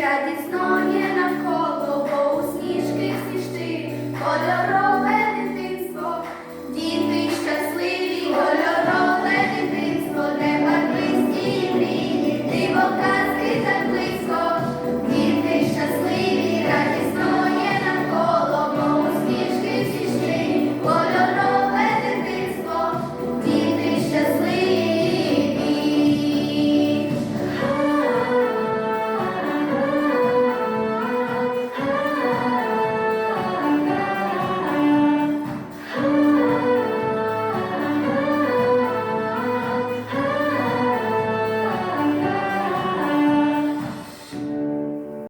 радісно є навколо.